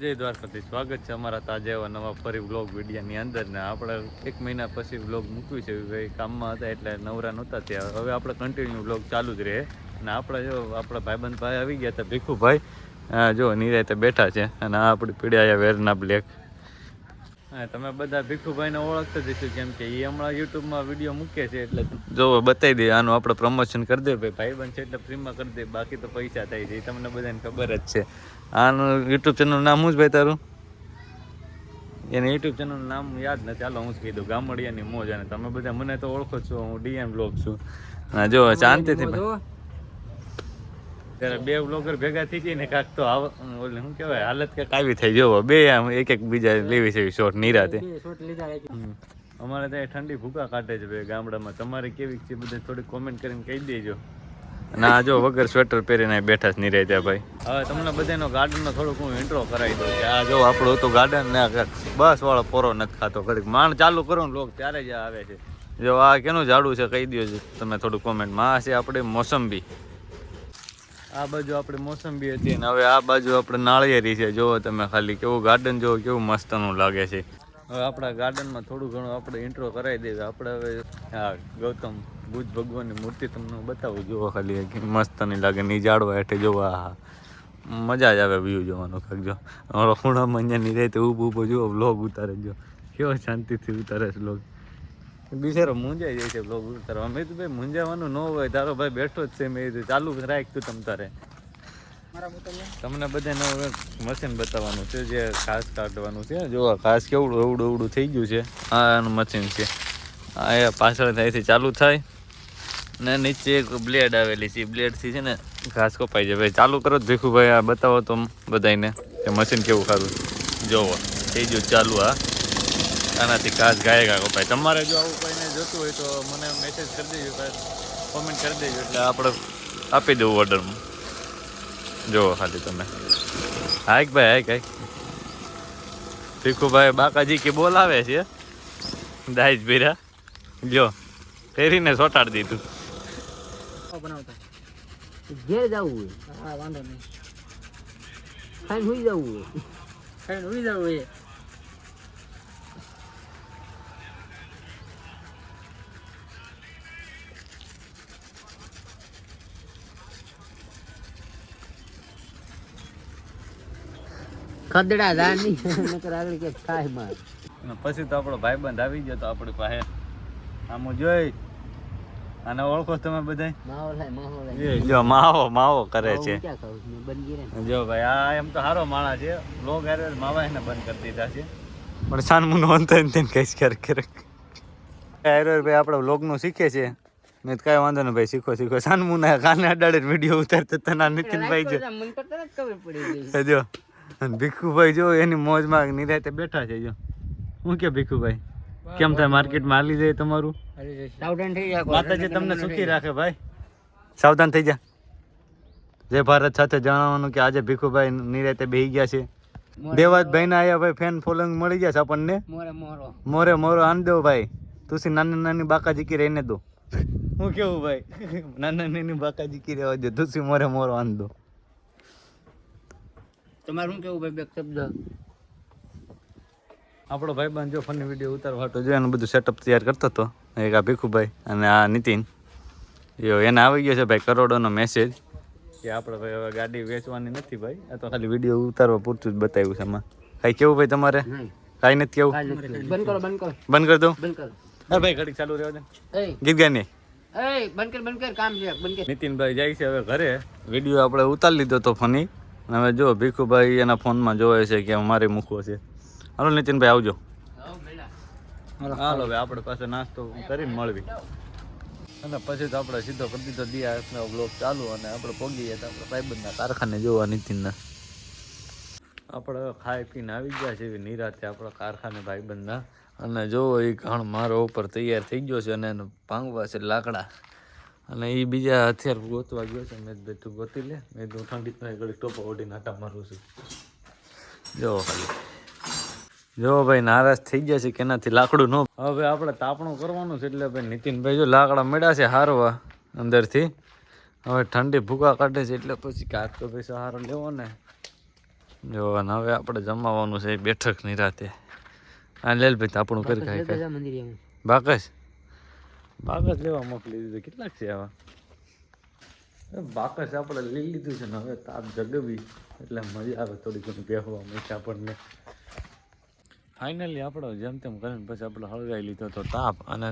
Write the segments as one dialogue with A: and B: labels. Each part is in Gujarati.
A: જય દ્વારકાથી સ્વાગત છે અમારા તાજા એવા નવા ફરી વ્લોગ વિડિયાની અંદર ને આપણે એક મહિના પછી વ્લોગ મૂક્યું છે. ભાઈ કામમાં હતા એટલે નવરા નહોતા ત્યાં હવે આપણે કન્ટિન્યુ વ્લોગ ચાલુ જ રહે. અને આપણે જો, આપણા ભાઈબંધ ભાઈ આવી ગયા હતા, ભીખુભાઈ. જો, નિરાયતે બેઠા છે. અને આ આપણી પીડ્યા વેરના બ્લેક તમે બધા ભીખુભાઈને ઓળખતા જ હશો, કેમ કે એ હમણાં યુટ્યુબમાં વીડિયો મૂકે છે એટલે જો બતાવી દે, આનું આપણે પ્રમોશન કરી દે ભાઈ ભાઈબંધ છે એટલે ફ્રીમાં કરી દે, બાકી તો પૈસા થાય છે. એ તમને બધાને ખબર જ છે. આનું યુટ્યુબ ચેનલનું નામ શું છે ભાઈ તારું? એને યુટ્યુબ ચેનલનું નામ યાદ નથી. ચાલો હું જ કહી દઉં. ગામડિયાની મોજ અને તમે બધા મને તો ઓળખો છો. હું ડીએમ બ્લોગ છું. હા જો શાંતિથી ત્યારે બે બ્લોગર ભેગા થઈ જાય ને કાંક તો આવ ઓલે શું કહેવાય હાલત કે આવી થઈ જોવો બે આમ એક એક બીજા લેવી છે શોર્ટ નિરાતે અમારે ત્યાં ઠંડી ભૂકા કાઢે છે ભાઈ ગામડામાં. તમારે કેવી છે? બધે થોડી કોમેન્ટ કરીને કહી દેજો. અને આ જો વગર સ્વેટર પહેરીને બેઠા છે નિરાય ત્યાં ભાઈ. હવે તમને બધાનો ગાર્ડનનો થોડુંક હું ઇન્ટ્રો કરાવી દઉં. કે આ જો આપણું હતું ગાર્ડન ને બસ વાળો પોરો નથી ખાતો. ઘડીક માણ ચાલુ કરો ને લોક ત્યારે જ આવે છે. જો આ કેનું ઝાડું છે કહી દો તમે થોડું કોમેન્ટમાં આ છે આપણે મોસંબી. આ બાજુ આપણે મોસંબી હતી અને હવે આ બાજુ આપણે નાળિયેરી છે. જુઓ તમે ખાલી કેવું ગાર્ડન જુઓ કેવું મસ્તનું લાગે છે. હવે આપણા ગાર્ડનમાં થોડું ઘણું આપણે ઇન્ટ્રો કરાવી દઈએ. આપણે હવે હા ગૌતમ બુદ્ધ ભગવાનની મૂર્તિ તમને બતાવું જુઓ ખાલી કે નહીં લાગે ની જાડવા હેઠે જોવા મજા જ આવે વ્યૂ જોવાનું કાંઈક જો. અમારો ખૂણામાં અહીંયા નહીં રહે ઊભો ઊભો જુઓ બ્લોગ ઉતારે જો. કેવો શાંતિથી ઉતારે છે બ્લોગ બિચારો મૂંઝાઈ જાય છે બ્લોગ ઉતારવા. મેં તો ભાઈ મૂંઝાવાનું ન હોય તારો ભાઈ બેઠો જ છે મેં ચાલુ રાખ તું તમ તારે. તમને બધાને હવે મશીન બતાવવાનું છે જે ઘાસ કાઢવાનું છે. જો આ ઘાસ કેવડું એવડું એવડું થઈ ગયું છે. આ એનું મશીન છે. આ એ પાછળ અહીંથી ચાલુ થાય. ને નીચે એક બ્લેડ આવેલી છે. બ્લેડથી છે ને ઘાસ કપાઈ જાય. ભાઈ, ચાલુ કરો ભીખુભાઈ આ બતાવો તો બધાને કે મશીન કેવું ખારું જોવો, થઈ ગયું ચાલુ આ આનાથી ઘાસ ગાય ગા કપાય. તમારે જો આવું કોઈને જોતું હોય તો મને મેસેજ કરી દેજો કોમેન્ટ કરી દેજો, એટલે આપણે આપી દઉં ઓર્ડરમાં જોવો ખાલી તમે. હાઈક ભાઈ, હાઈક હાઈક. ભીખુભાઈ બાકાજી કે બોલાવે છે. દાઈજ ભીરા. જો, ફેરીને સોટાડી દીધું.
B: ઘેર જવું હોય.
C: હા વાંધો નહીં.
B: ખાઈને સુઈ જવું હોય.
C: ખાઈને સુઈ જવું એ
B: ખદડા દાની નકર આગળ કે ખાય માર.
A: પછી તો આપણો ભાઈબંધ આવી ગયો તો આપણી પાસે આમ જોઈ આને ઓળખો તમે બધા જો માવો માવો કરે છે.
B: ને.
A: જો ભાઈ આ એમ તો સારો માણસ છે. લોગ હારે માવા એને બંધ કરી દીધા છે. પણ સાનમું નો અંત તેને કઈશ ક્યારેક ક્યારેક. હારો ભાઈ આપણે વ્લોગનું શીખે છે. મેં તો કાંઈ વાંધો નહીં ભાઈ શીખો શીખો. સાનમું ના કાને અડાડે વીડિયો ઉતારતા તના નીતિનભાઈ જો. જો. અને ભીખુભાઈ જો એની મોજમાં નિરાતે બેઠા છે જો. હું કે ભીખુભાઈ? કેમ થાય માર્કેટમાં હાલી જાય તમારું?
B: સાવધાન થઈ જા
A: માતાજી તમને સુખી રાખે ભાઈ. સાવધાન થઈ જા. જય ભારત સાથે જણાવવાનું કે આજે ભીખુભાઈ નિરાતે બેહી ગયા છે. દેવાજભાઈ ના આયા ભાઈ ફેન ફોલોઈંગ મળી ગયા છે આપણને.
B: મોરે મોરો.
A: આન દો ભાઈ. તુસી નાની નાની બાકાજી કી રહીને દો. હું કેવું ભાઈ? નાના નાની બાકાજી કી રહેવા દે. તુસી મોરે મોરો આન દો.
B: તમારું કેવું ભાઈ બે શબ્દ?
A: આપણો ભાઈ બંધ જો ફની વીડિયો ઉતારવા તો જો એનું બધું સેટઅપ તૈયાર કરતો હતો એક આ ભીખુભાઈ અને આ નીતિન. જો એને આવી ગયો છે ભાઈ કરોડોનો મેસેજ કે આપણે ભાઈ હવે ગાડી વેચવાની નથી ભાઈ આ તો ખાલી વીડિયો ઉતારવા પૂરતું જ બતાવ્યું છે એમાં કાંઈ કેવું ભાઈ તમારે? કાંઈ નથી કેવું.
B: બંધ કરો બંધ કરો.
A: બંધ કરી દઉં?
B: બંધ કરો.
A: ભાઈ ઘડી ચાલુ રહેવા દે. ગીત
B: છે.
A: નીતિનભાઈ જાય છે હવે ઘરે. વીડિયો આપણે ઉતારી લીધો તો ફની અને હવે જો ભીખુભાઈ એના ફોનમાં જોવે છે કે મારે મૂકવો છે. હાલો નીતિનભાઈ આવજો. હાલો. હવે આપણે પાસે નાસ્તો કરીને મળવી. અને પછી તો આપણે સીધો કરી દીધો દિયા બ્લોક ચાલુ અને આપણે પહોંચીએ તો આપણે ભાઈબંધના કારખાને જોવા નીતિનના. આપણે ખાઈ પીને આવી ગયા છે એવી નિરાતે આપણા કારખાને ભાઈબંધના. અને જોવો એ ઘણ મારો ઉપર તૈયાર થઈ ગયો છે અને એને ભાંગવા છે લાકડા. અને એ બીજા હથિયાર ગોતવા ગયો છે. મેં તું ગોતી લે. મેં ઠંડી તો ઘડી ટોપો ઓઢીને આટા મારું છું. જોવો ખાલી જો ભાઈ નારાજ થઈ ગયા છે કેનાથી લાકડું ન હવે આપણે તાપણું કરવાનું છે એટલે ભાઈ નીતિનભાઈ જો લાકડા મળ્યા છે હારવા અંદરથી. હવે ઠંડી ભૂકા કાઢે છે એટલે પછી કાચ તો ભાઈ સહારો લેવો ને. જો હવે આપણે જમાવાનું છે બેઠક નિરાતે આ લેલભાઈ ભાઈ તાપણું કરી ખાય. બાકસ બાકસ લેવા મોકલી દીધું. કેટલાક છે આવા? બાકસ આપણે લઈ લીધું છે ને હવે તાપ જગવી. એટલે મજા આવે થોડી ઘણી બેહવા મળશે આપણને. ફાઇનલી આપણો જેમ તેમ કરીને પછી આપણે હળગાવી લીધો તો તાપ અને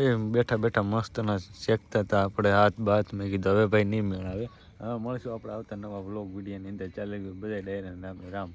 A: એ બેઠા બેઠા મસ્તના શેકતા હતા આપણે હાથ બાથ મેં કીધું, હવે ભાઈ નહીં મેળ આવે હવે મળશું આપણે આવતા નવા બ્લોગ વિડીયોની અંદર. ચાલે ગયું બધા ડાયરા નામે રામ.